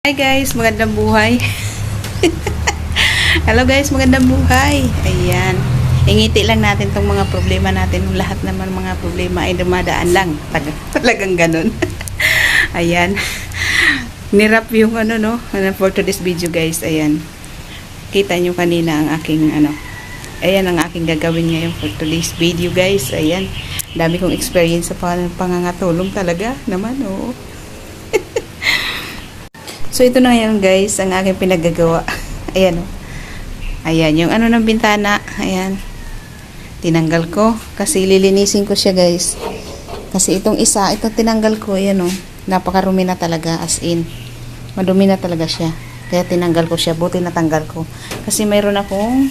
Hi guys, magandang buhay. Hello guys, magandang buhay. Ayan. Ingiti lang natin tong mga problema natin. Lahat naman mga problema ay dumadaan lang. Talagang ganun. Ayan. Nirap yung ano no, for today's video guys. Ayan. Kita nyo kanina ang aking ano. Ayan ang aking gagawin ngayon for today's video guys. Ayan. Dami kong experience sa pang- pangangatulong talaga naman oh. So, ito na ngayon guys, ang aking pinaggagawa. Ayan o. Ayan, yung ano ng bintana. Ayan. Tinanggal ko. Kasi lilinisin ko siya guys. Kasi itong isa, itong tinanggal ko, ayan o. Napakarumi na talaga, as in. Madumi na talaga siya. Kaya tinanggal ko siya. Buti natanggal ko. Kasi mayroon akong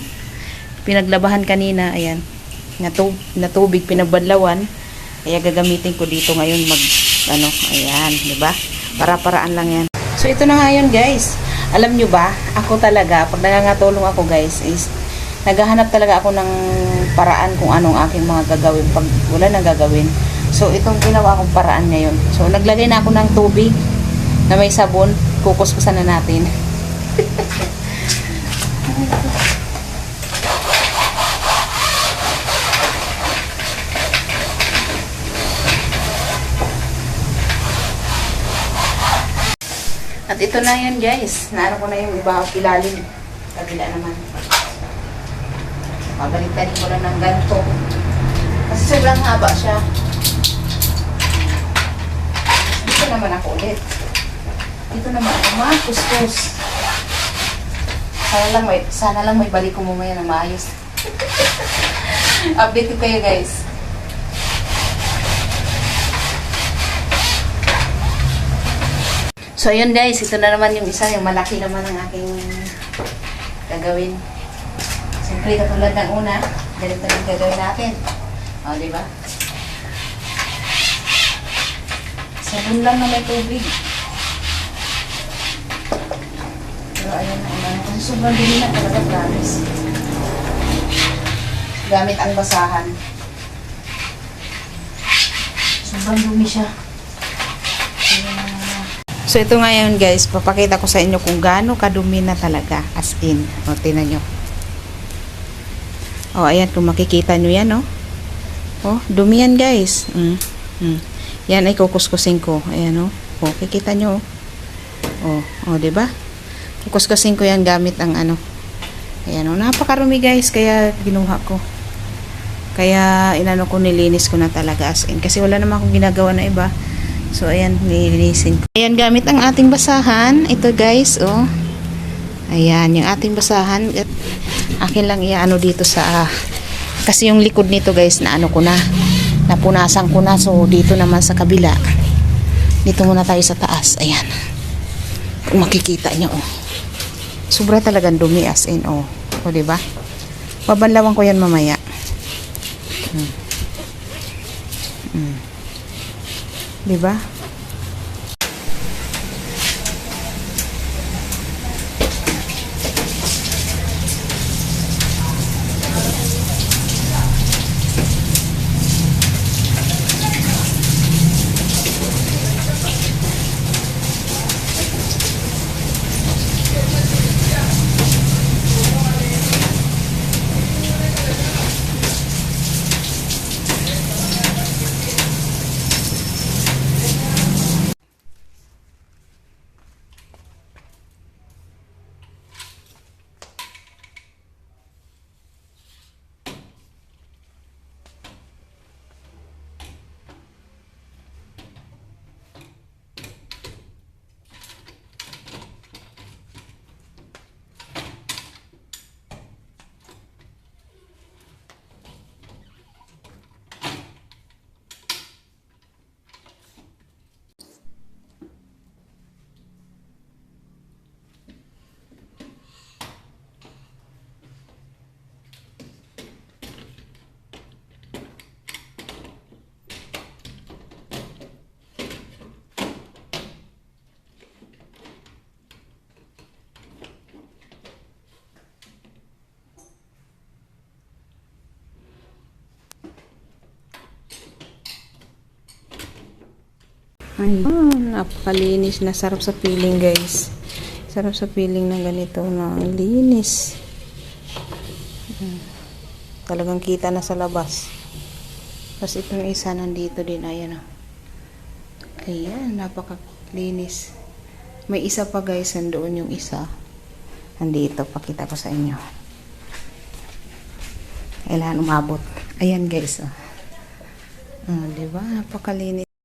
pinaglabahan kanina. Ayan. Na, tub na tubig, pinagbanlawan. Kaya gagamitin ko dito ngayon mag, ano, ayan, di ba? Para-paraan lang yan. So, ito na nga yun, guys. Alam nyo ba, ako talaga, pag nangangatulong ako, guys, is naghahanap talaga ako ng paraan kung anong aking mga gagawin pag wala nang gagawin. So, itong ginawa kong paraan ngayon. So, naglagay na ako ng tubig na may sabon. Kukuskusan na natin. At ito na yun, guys. Naano ko na yung iba ilalim. Kabila naman. Pabalik-talik ko lang ng ganito. Kasi sobrang haba siya. Dito naman ako ulit. Dito naman ako makuskus. Sana lang may, sana lang may balik ko mamaya na maayos. Update ko kayo, guys. So, yun guys, ito na naman yung isa, yung malaki naman ang aking gagawin. Siyempre, katulad ng una, ganito yung gagawin natin. O, di ba? Sabon lang na may tubig. Pero ayun na, una kasi sobrang dumi na talaga, promise. Gamit ang basahan. Sobrang dumi siya. Ayan. So, ito ngayon guys, papakita ko sa inyo kung gaano kadumi na talaga. As in. O, tinan nyo. O, ayan, kung makikita nyo yan, o. O, dumi yan guys. Mm. Mm. Yan ay kukuskusin ko. Ayan, o. O, kikita nyo, o. O, o, diba? Kukuskusin ko yan gamit ang ano. Ayan, o. Napakarumi guys, kaya ginuha ko. Kaya, inano ko, nilinis ko na talaga as in. Kasi wala naman akong ginagawa na iba. So, ayan, nilinisin ko. Ayan, gamit ang ating basahan. Ito, guys, oh. Ayan, yung ating basahan. At akin lang iaano dito sa... ah, kasi yung likod nito, guys, na ano ko na. Napunasan ko na. So, dito naman sa kabila. Dito muna tayo sa taas. Ayan. Kung makikita nyo, oh. Sobra talagang dumi as in, oh. O, diba? Babanlawan ko yan mamaya. Hmm. Hmm. Di ba? Ayun, napakalinis na sarap sa feeling guys. Sarap sa feeling ng ganito na linis. Mm. Talagang kita na sa labas. Tapos itong isa nandito din. Ayan o. Ayan, napakalinis. May isa pa guys, nandoon yung isa. Nandito, pakita ko sa inyo. Kailangan umabot. Ayan guys. Oh. Ah, di ba? Napakalinis.